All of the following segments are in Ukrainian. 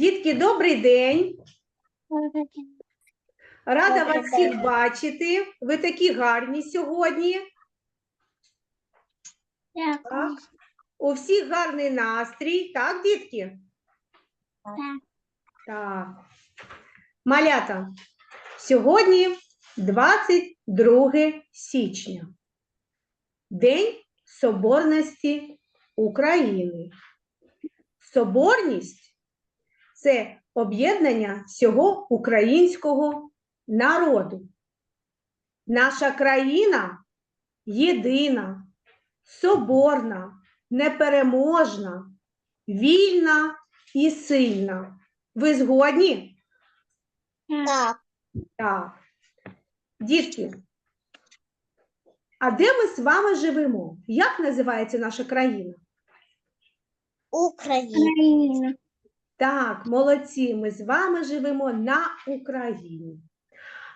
Дітки, добрий день. Рада вас всіх бачити. Ви такі гарні сьогодні. Так. У всіх гарний настрій. Так, дітки? Так. Так. Малята, сьогодні 22 січня. День Соборності України. Соборність це об'єднання всього українського народу. Наша країна єдина, соборна, непереможна, вільна і сильна. Ви згодні? Так. Так. Дітки, а де ми з вами живемо? Як називається наша країна? Україна. Так, молодці, ми з вами живемо на Україні.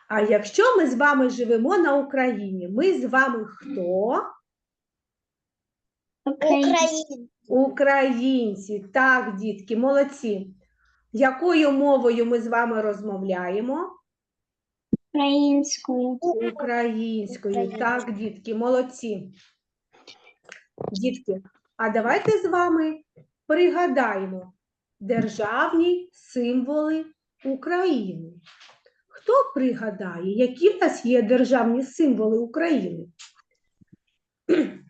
А якщо ми з вами живемо на Україні, ми з вами хто? Україна. Українці. Так, дітки, молодці. Якою мовою ми з вами розмовляємо? Українською. Українською. Українською. Так, дітки, молодці. Дітки, а давайте з вами пригадаємо державні символи України. Хто пригадає, які в нас є державні символи України?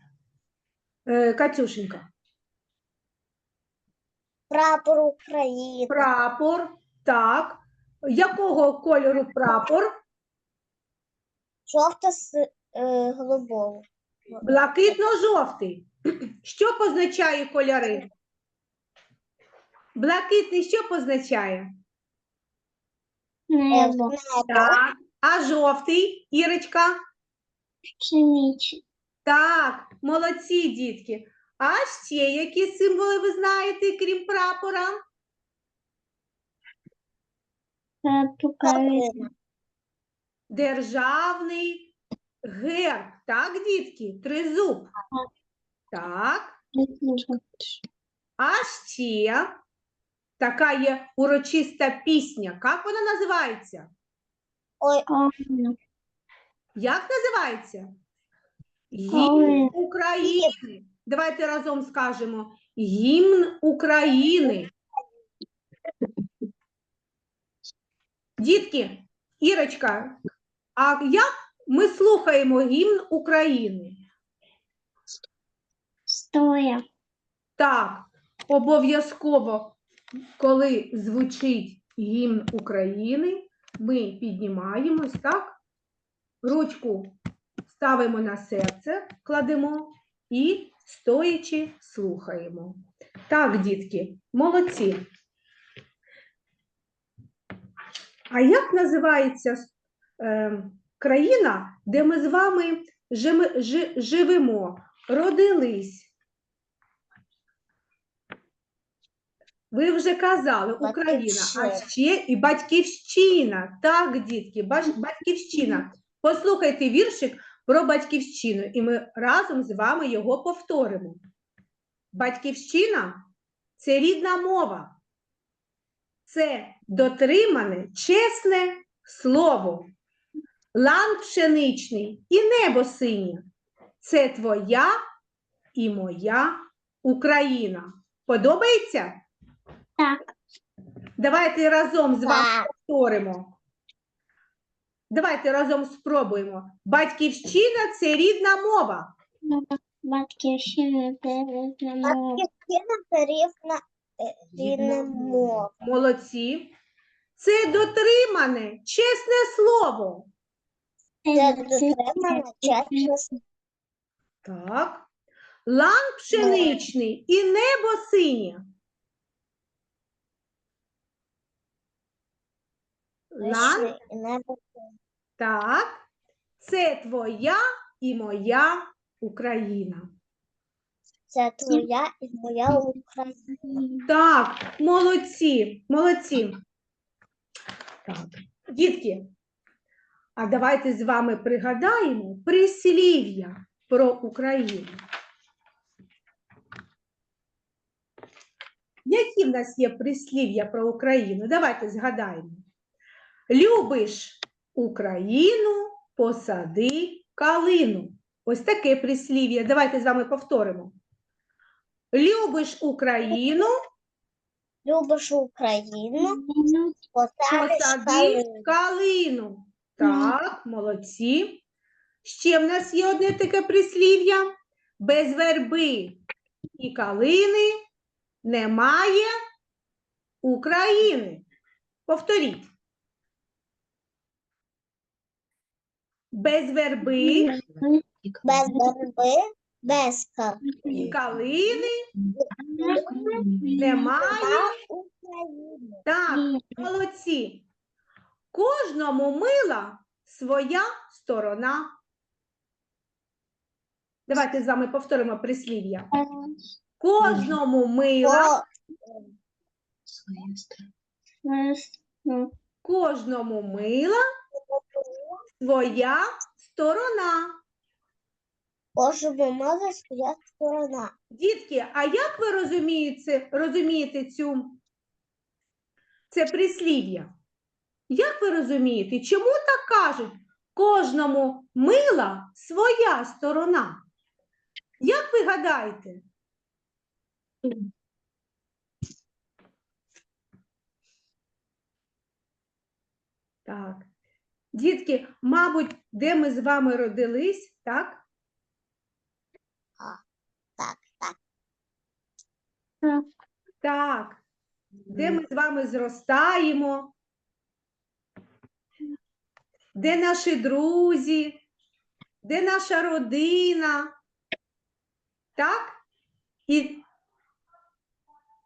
Е, Катюшенька, Прапор України. прапор, так. Якого кольору прапор? Жовто з е, голубого. Блакитно-жовтий. Що позначає кольори? Блакитний що позначає? Небо. Так. А жовтий, Ірочка? Пшеничі. Так, молодці, дітки. А ще які символи ви знаєте, крім прапора? Державний герб. Так, дітки? Тризуб. Так. А ще така є урочиста пісня. Як вона називається? Ой, Як називається? Гімн України. Давайте разом скажемо гімн України. Дітки, Ірочка, а як ми слухаємо гімн України? стоя. Так, обов'язково, коли звучить гімн України, ми піднімаємось, так? Ручку ставимо на серце, кладемо і стоячи слухаємо. Так, дітки, молодці. А як називається е, країна, де ми з вами живемо, родились? Ви вже казали, Україна, а ще і батьківщина. Так, дітки, батьківщина. Послухайте віршик про батьківщину, і ми разом з вами його повторимо. Батьківщина це рідна мова, це дотримане, чесне слово, лан пшеничний і небо синє. Це твоя і моя Україна. Подобається? Так. Давайте разом з вами повторимо. Давайте разом спробуємо. Батьківщина це рідна мова. Батьківщина це рідна мова. Батьківщина це рідна, е, рідна мова. Молодці. Це дотримане, чесне слово. Це дотримана чесність. Так. Лан пшеничний і небо синє. Лан, так. Це твоя і моя Україна. Це твоя і моя Україна. Так, молодці, молодці. Так, дітки, а давайте з вами пригадаємо прислів'я про Україну. Які в нас є прислів'я про Україну? Давайте згадаємо. Любиш Україну, посади калину. Ось таке прислів'я. Давайте з вами повторимо. Любиш Україну, Любиш Україну, посадиш посади калину. калину. Так, молодці. Ще в нас є одне таке прислів'я. Без верби і калини немає України. Повторіть. Без верби Без боротьби, без калини. немає. Так, молодці. Кожному мила своя сторона. Давайте з вами повторимо прислів'я. Кожному мила, кожному мила своя сторона. Кожному мала своя сторона. Дітки, а як ви розумієте, розумієте цю це прислів'я? Як ви розумієте, чому так кажуть? Кожному мила своя сторона. Як ви гадаєте? Так. Дітки, мабуть, де ми з вами родились, так? Так, так. Так. Де ми з вами зростаємо? Де наші друзі? Де наша родина? Так? І,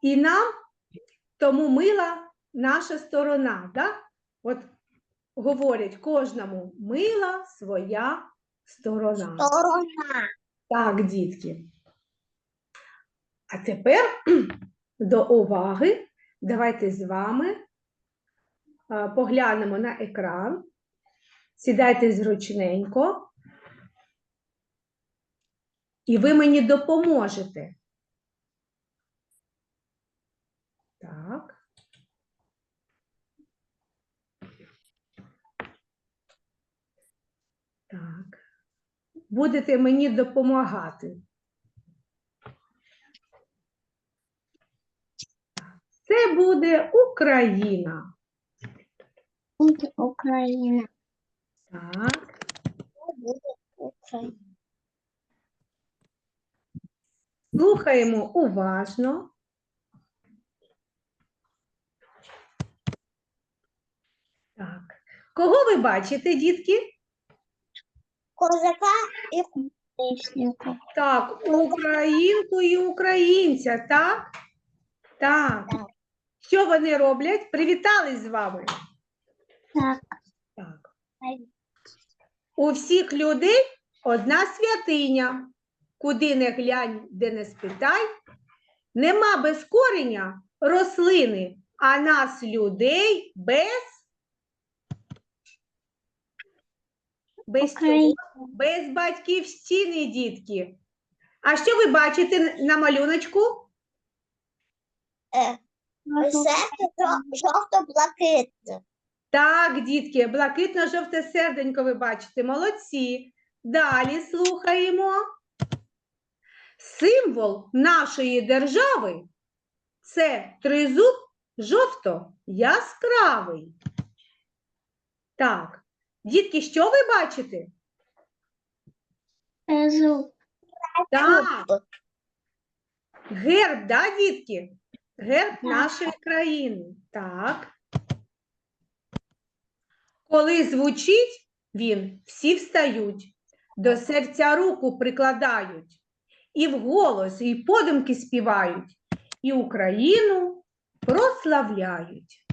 і нам тому мила наша сторона, так? От говорять, кожному мила своя сторона. Сторона. Так, дітки. А тепер до уваги. Давайте з вами поглянемо на екран. Сідайте зручненько. І ви мені допоможете. Так. Так будете мені допомагати. Це буде Україна. Буде Україна. Так, Буде Україна. слухаємо уважно. Так. Кого ви бачите, дітки? Козака і кузнечника. Так, українку і українця, так? Так. Так. Що вони роблять? Привітались з вами. Так. Так. У всіх людей одна святиня. Куди не глянь, де не спитай, нема без кореня рослини, а нас людей без, без, чого? Без батьківщини, дітки. А що ви бачите на малюночку? Е, Серце жовто-блакитне. Так, дітки, блакитно-жовте серденько ви бачите, молодці. Далі слухаємо. Символ нашої держави це тризуб жовто яскравий. Так, дітки, що ви бачите? Зуб. Так, герб, да, дітки? Герб нашої країни. Так. Коли звучить він, всі встають, до серця руку прикладають, і вголос, і подумки співають, і Україну прославляють.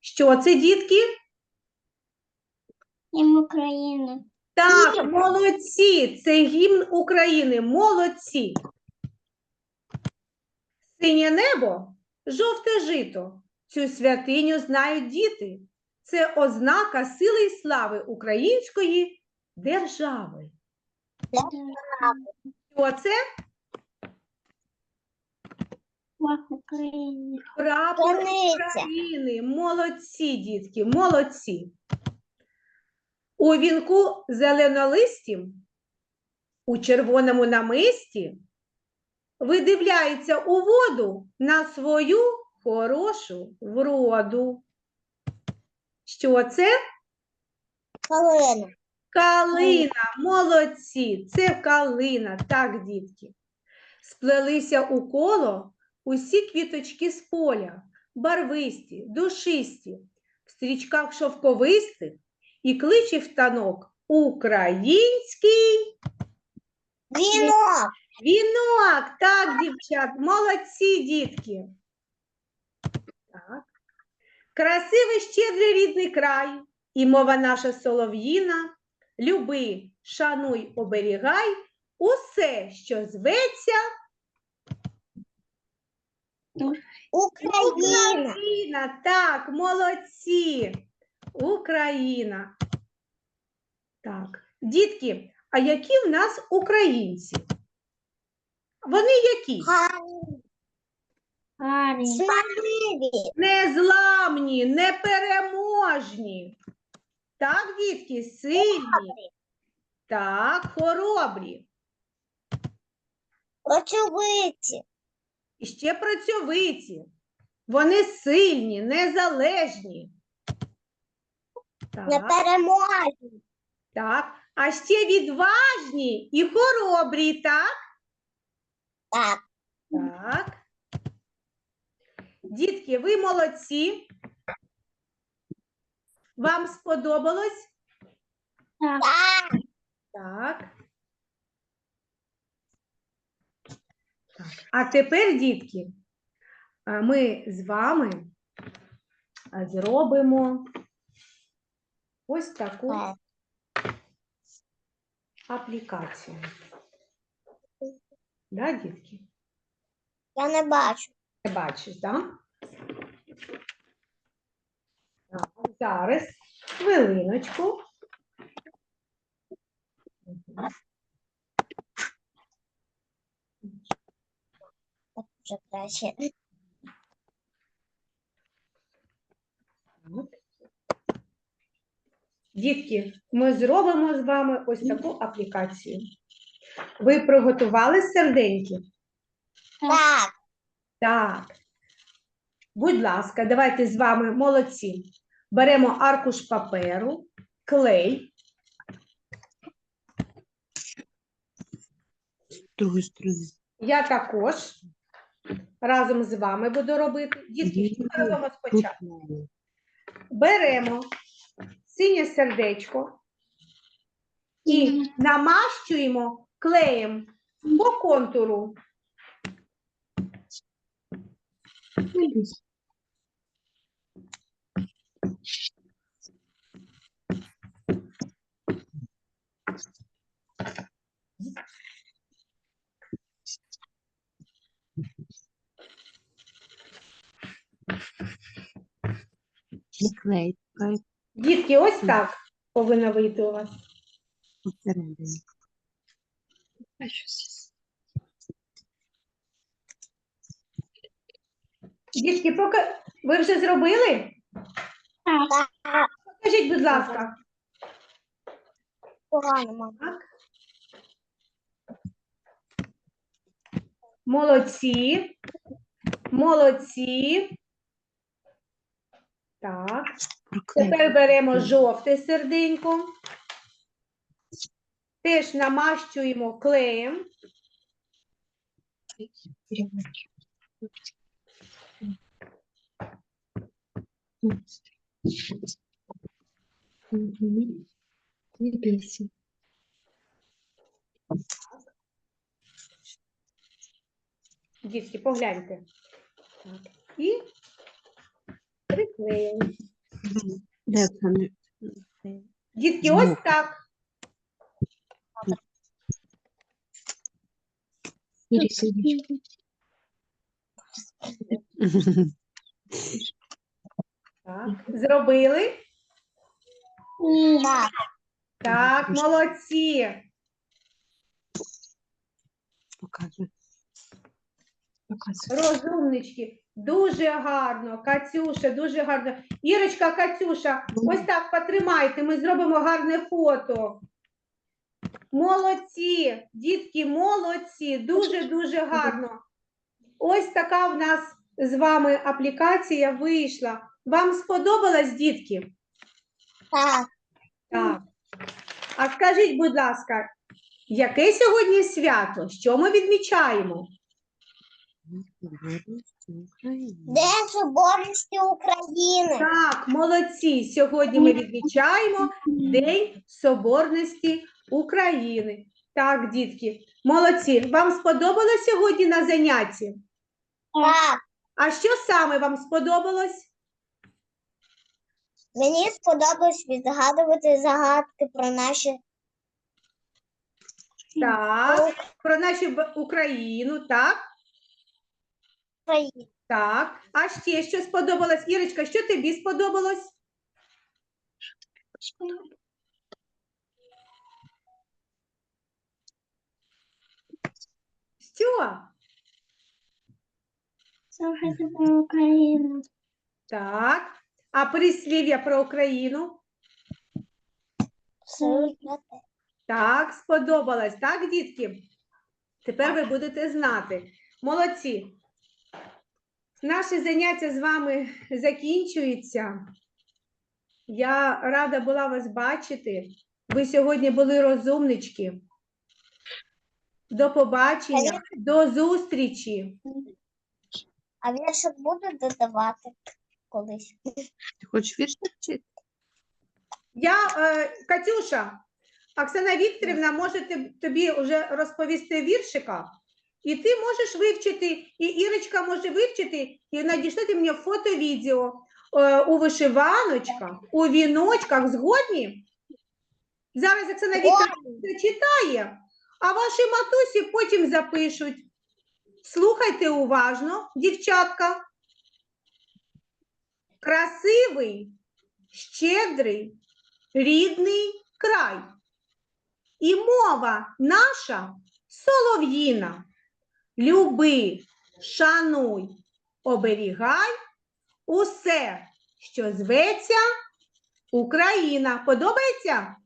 Що це, дітки? Їм України. Так, молодці, це гімн України, молодці. Синє небо, жовте жито. Цю святиню знають діти. Це ознака сили й слави української держави. Що це? України. Прапор України. Молодці, дітки, молодці. У вінку зеленолистім, у червоному намисті видивляється у воду на свою хорошу вроду. Що це? Калина. Калина, молодці, це калина, так, дітки. Сплелися у коло усі квіточки з поля, барвисті, душисті, в стрічках шовковистих і кличе в танок український Вінок. вінок. Так, дівчат, молодці, дітки. Так. Красивий щедрий рідний край, і мова наша солов'їна. Люби, шануй, оберігай усе, що зветься Україна. Україна. Так, молодці. Україна. Так, дітки, а які в нас українці? Вони які? Гарні. Незламні, непереможні. Так, дітки, сильні. Так, хоробрі. Очевидці. І ще працьовиті. Вони сильні, незалежні. Так, Непереможні. так. А ще відважні і хоробрі, так? Так. Так. Дітки, ви молодці. Вам сподобалось? Так. Так. Так. А тепер, дітки, а, ми з вами а, зробимо ось таку Так. аплікацію. Да, дітки? Я не бачу. Не бачиш, так? Так, зараз, хвилиночку. Так вже краще. Так. Дітки, ми зробимо з вами ось таку аплікацію. Ви приготували серденьки? Так. Так. Будь ласка, давайте з вами молодці. Беремо аркуш паперу, клей. другої сторони. Я також разом з вами буду робити. Дітки, що ми робимо спочатку? Беремо синє сердечко. І намащуємо клеєм по контуру. Клей Дітки, ось так повинно вийти у вас. Дітки, поки ви вже зробили? Так. Покажіть, будь ласка. Погано, мама. Молодці. Молодці. Так. Тепер беремо жовте серденько. Теж намащуємо клеєм. Дітки, погляньте. І приклеїмо. Дітки, ось так. Так. Зробили? Так. Так, молодці. Показуй. Розумнички, дуже гарно, Катюша, дуже гарно. Ірочка, Катюша, ось так потримайте, ми зробимо гарне фото. Молодці, дітки, молодці, дуже-дуже гарно. Ось така в нас з вами аплікація вийшла. Вам сподобалась, дітки? Так. Так. А скажіть, будь ласка, яке сьогодні свято? Що ми відмічаємо? День Соборності України. Так, молодці. Сьогодні ми відмічаємо День Соборності України. Так, дітки, молодці. Вам сподобалось сьогодні на занятті? Так. А що саме вам сподобалось? Мені сподобалось відгадувати загадки про наші Так, про нашу Україну, так? Країни. Так. А ще що сподобалось? Ірочка, що тобі сподобалось? Що? Слухайте про Україну. Так. А прислів'я про Україну? Так, сподобалось, так, дітки? Тепер ви будете знати. Молодці. Наше заняття з вами закінчується. Я рада була вас бачити. Ви сьогодні були розумнички. До побачення, до зустрічі. А віршик буду додавати колись. Ти хочеш вірш вчити? Я, е, Катюша, Оксана Вікторівна може теб- тобі вже розповісти віршика, і ти можеш вивчити, і Ірочка може вивчити, і надішлити мені фото-відео е, у вишиваночках, у віночках. Згодні? Зараз Оксана Вікторівна зачитає, а ваші матусі потім запишуть. Слухайте уважно, дівчатка. Красивий, щедрий, рідний край. І мова наша солов'їна. Люби, шануй, оберігай усе, що зветься Україна. Подобається?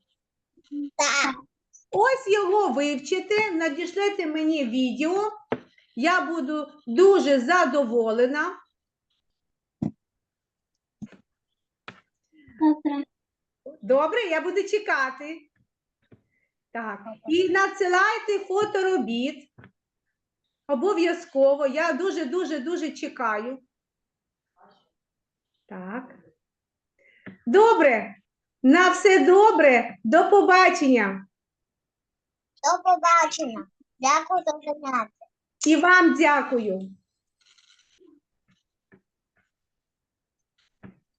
Так. Ось його вивчите, надішлете мені відео. Я буду дуже задоволена. Добре. Добре, я буду чекати. Так. І надсилайте фоторобіт. Обов'язково. Я дуже, дуже, дуже чекаю. Так. Добре. На все добре. До побачення. До побачення. Дякую за заняття. І вам дякую.